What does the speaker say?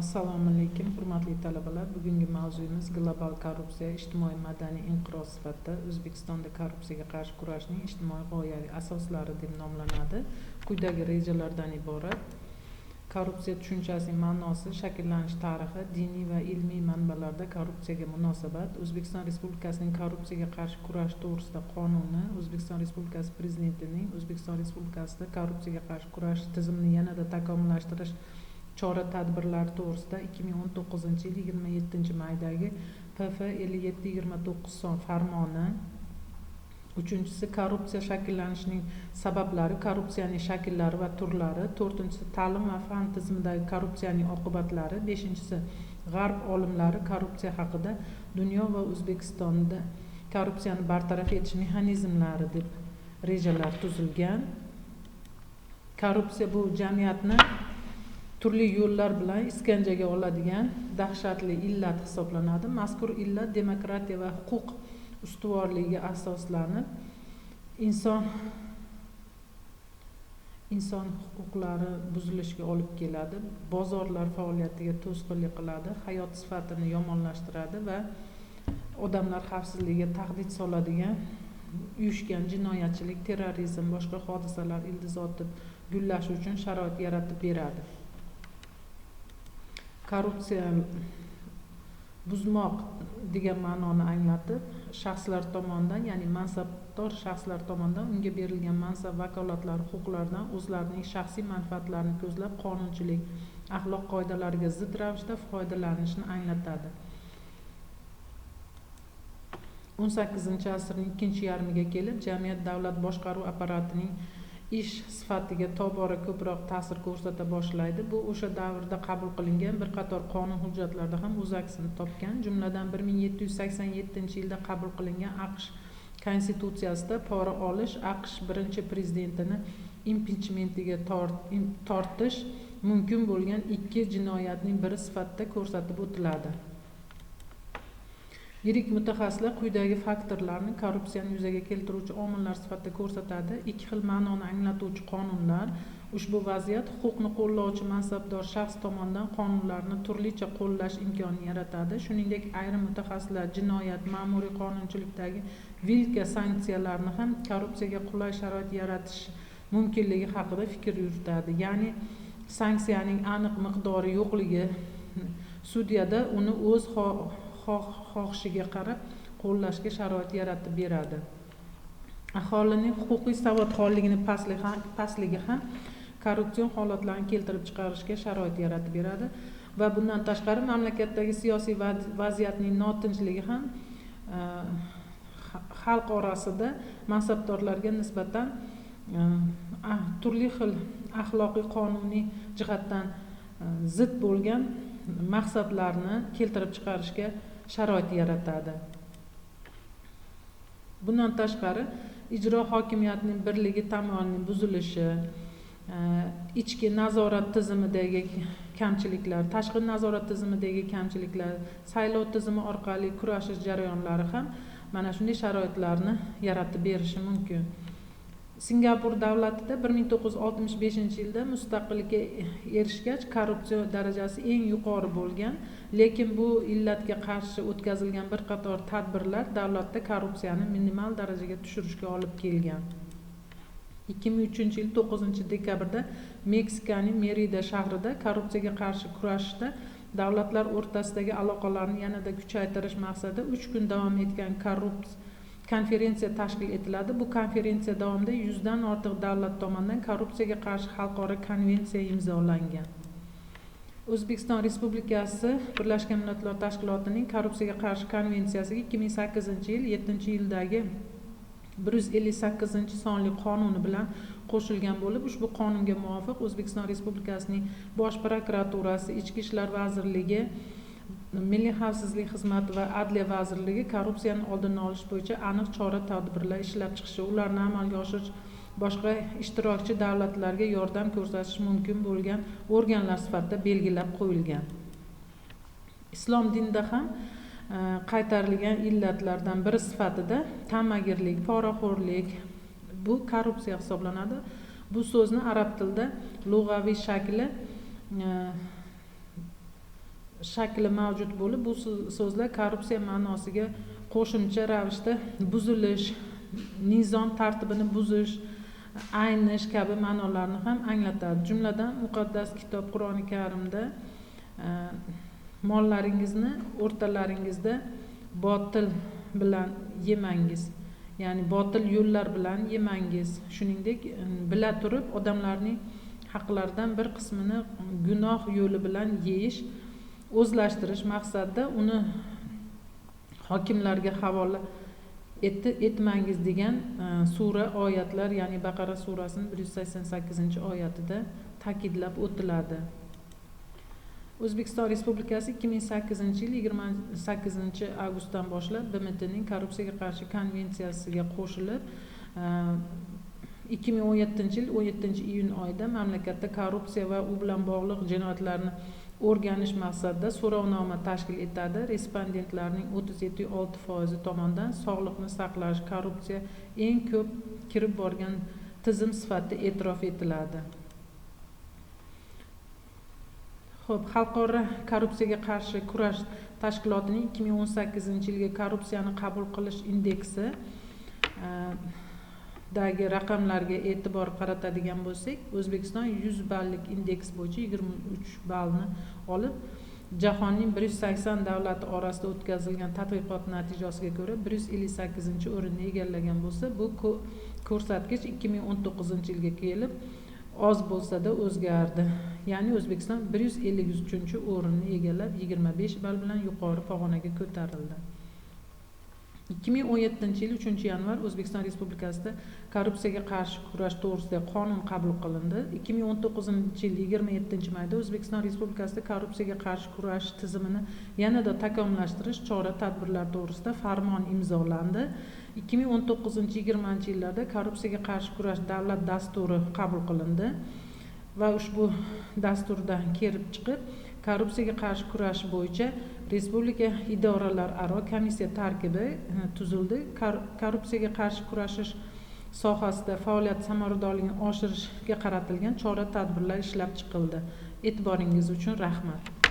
assalomu alaykum hurmatli talabalar. Bugungi mavzuyimiz global korrupsiya ijtimoiy madaniy inqiroz sifatida o'zbekistonda korrupsiyaga qarshi kurashning ijtimoiy g'oyaviy asoslari deb nomlanadi. Quyidagi rejalardan iborat. Korrupsiya tushunchasining ma'nosi shakllanish tarixi diniy va ilmiy manbalarda korrupsiyaga munosabat. O'zbekiston respublikasining korrupsiyaga qarshi kurash to'g'risida qonuni. O'zbekiston respublikasi prezidentining o'zbekiston respublikasida korrupsiyaga qarshi kurash tizimini yanada takomillashtirish chora tadbirlari to'g'risida ikki ming o'n to'qqizinchi yil yigirma yettinchi maydagi pf ellik yetti yigirma to'qqiz son farmoni. Uchinchisi korrupsiya shakllanishining sabablari korrupsiyaning shakllari va turlari. To'rtinchisi ta'lim va fan tizimidagi korrupsiyaning oqibatlari. Beshinchisi g'arb olimlari korrupsiya haqida dunyo va o'zbekistonda korrupsiyani bartaraf etish mexanizmlari deb rejalar tuzilgan. Korrupsiya bu jamiyatni turli yo'llar bilan iskanjaga oladigan dahshatli illat hisoblanadi. Mazkur illat demokratiya va huquq ustuvorligiga asoslanib inson inson huquqlari buzilishiga olib keladi bozorlar faoliyatiga to'sqinlik qiladi hayot sifatini yomonlashtiradi va odamlar xavfsizligiga tahdid soladigan uyushgan jinoyatchilik terrorizm boshqa hodisalar ildiz otib gullashi uchun sharoit yaratib beradi. Korrupsiya buzmoq degan ma'noni anglatib shaxslar tomonidan ya'ni mansabdor shaxslar tomonidan unga berilgan mansab vakolatlari huquqlaridan o'zlarining shaxsiy manfaatlarini ko'zlab qonunchilik axloq qoidalariga zid ravishda foydalanishni anglatadi. O'n sakkizinchi asrning ikkinchi yarmiga kelib jamiyat davlat boshqaruv apparatining ish sifatiga tobora ko'proq ta'sir ko'rsata boshlaydi. Bu o'sha davrda qabul qilingan bir qator qonun hujjatlarida ham o'z aksini topgan. Jumladan bir ming yetti yuz sakson yettinchi yilda qabul qilingan aqsh konstitutsiyasida pora olish aqsh birinchi prezidentini impichmentiga tortish mumkin bo'lgan ikki jinoyatning biri sifatida ko'rsatib o'tiladi. Yirik mutaxassislar quyidagi faktorlarni korrupsiyani yuzaga keltiruvchi omillar sifatida ko'rsatadi. Ikki xil ma'noni anglatuvchi qonunlar ushbu vaziyat huquqni qo'llovchi mansabdor shaxs tomonidan qonunlarni turlicha qo'llash imkonini yaratadi. Shuningdek ayrim mutaxassislar jinoyat ma'muriy qonunchilikdagi vilka sanksiyalarni ham korrupsiyaga qulay sharoit yaratish mumkinligi haqida fikr yuritadi. Ya'ni sanksiyaning aniq miqdori yo'qligi sudyada uni o'z xohishiga qarab qo'llashga sharoit yaratib beradi. Aholining huquqiy savodxonligini pastligi ham korrupsion holatlarni keltirib chiqarishga sharoit yaratib beradi va bundan tashqari mamlakatdagi siyosiy vaziyatning notinchligi ham e, xalq orasida mansabdorlarga nisbatan e, ah, turli xil axloqiy qonuniy jihatdan e, zid bo'lgan maqsadlarni keltirib chiqarishga sharoit yaratadi. Bundan tashqari ijro hokimiyatining birligi tamoyilining buzilishi e, ichki nazorat tizimidagi kamchiliklar tashqi nazorat tizimidagi kamchiliklar saylov tizimi orqali kurashish jarayonlari ham mana shunday sharoitlarni yaratib berishi mumkin. Singapur davlatida bir ming to'qqiz yuz oltmish beshinchi yilda mustaqillikka erishgach korrupsiya darajasi eng yuqori bo'lgan lekin bu illatga qarshi o'tkazilgan bir qator tadbirlar davlatda korrupsiyani minimal darajaga tushirishga olib kelgan. ikki ming uchinchi yil to'qqizinchi dekabrda meksikaning merida shahrida korrupsiyaga qarshi kurashishda davlatlar o'rtasidagi aloqalarni yanada kuchaytirish maqsadida uch kun davom etgan korrupsiya konferensiya tashkil etiladi. Bu konferensiya davomida yuzdan ortiq davlat tomonidan korrupsiyaga qarshi xalqaro konvensiya imzolangan. O'zbekiston respublikasi birlashgan millatlar tashkilotining korrupsiyaga qarshi konvensiyasiga ikki ming sakkizinchi yil yettinchi yildagi bir yuz ellik sakkizinchi sonli qonuni bilan qo'shilgan bo'lib ushbu qonunga muvofiq o'zbekiston respublikasining bosh prokuraturasi ichki ishlar vazirligi milliy xavfsizlik xizmati va adliya vazirligi korrupsiyani oldini olish bo'yicha aniq chora tadbirlar ishlab chiqishi ularni amalga oshirish boshqa ishtirokchi davlatlarga yordam ko'rsatish mumkin bo'lgan organlar sifatida belgilab qo'yilgan. Islom dinida ham e, qaytarilgan illatlardan biri sifatida ta'magirlik poraxo'rlik bu korrupsiya hisoblanadi. Bu so'zni arab tilida lug'aviy shakli e, shakli mavjud bo'lib bu so'zlar korrupsiya ma'nosiga qo'shimcha ravishda buzilish nizom tartibini buzish aynish kabi ma'nolarni ham anglatadi. Jumladan muqaddas kitob qur'oni karimda e, mollaringizni o'rtalaringizda botil bilan yemangiz. Ya'ni botil yo'llar bilan yemangiz. Shuningdek e, bila turib odamlarning haqlaridan bir qismini gunoh yo'li bilan yeyish o'zlashtirish maqsadida uni hokimlarga havola etmangiz degan e, sura oyatlar ya'ni baqara surasini bir yuz sakson sakkizinchi oyatida ta'kidlab o'tiladi. O'zbekiston respublikasi ikki ming sakkizinchi yil yigirma sakkizinchi avgustdan boshlab bmtning korrupsiyaga qarshi konvensiyasiga qo'shilib e, ikki ming o'n yettinchi yil o'n yettinchi iyun oyida mamlakatda korrupsiya va u bilan bog'liq jinoyatlarni o'rganish maqsadida so'rovnoma tashkil etadi. Respondentlarning o'ttiz yetti olti foizi tomonidan sog'liqni saqlash korrupsiya eng ko'p kirib borgan tizim sifatida e'tirof etiladi. Ho'p xalqaro korrupsiyaga qarshi kurash tashkilotining ikki ming o'n sakkizinchi yilgi korrupsiyani qabul qilish indeksi dagi raqamlarga e'tibor qaratadigan bo'lsak o'zbekiston yuz ballik indeks bo'yicha yigirma uch ballni olib jahonning bir yuz sakson davlati orasida o'tkazilgan tadqiqot natijasiga ko'ra bir yuz ellik sakkizinchi o'rinni egallagan bo'lsa bu ko'rsatkich ikki ming o'n to'qqizinchi yilga kelib oz bo'lsada o'zgardi. Ya'ni o'zbekiston bir yuz ellik uchinchi o'rinni egallab yigirma besh ball bilan yuqori pog'onaga ko'tarildi. Ikki ming o'n yettinchi yil uchinchi yanvar o'zbekiston respublikasida korrupsiyaga qarshi kurash to'g'risida qonun qabul qilindi. ikki ming o'n to'qqizinchi yil yigirma yettinchi mayda o'zbekiston respublikasida korrupsiyaga qarshi kurash tizimini yanada takomillashtirish chora tadbirlar to'g'risida farmon imzolandi. ikki ming o'n to'qqizinchi yigirmanchi yillarda korrupsiyaga qarshi kurash davlat dasturi qabul qilindi va ushbu dasturdan kelib chiqib korrupsiyaga qarshi kurash bo'yicha respublika idoralararo komissiya tarkibi e, tuzildi. Korrupsiyaga qarshi kurashish sohasida faoliyat samaradorligini oshirishga qaratilgan chora tadbirlar ishlab chiqildi. E'tiboringiz uchun rahmat.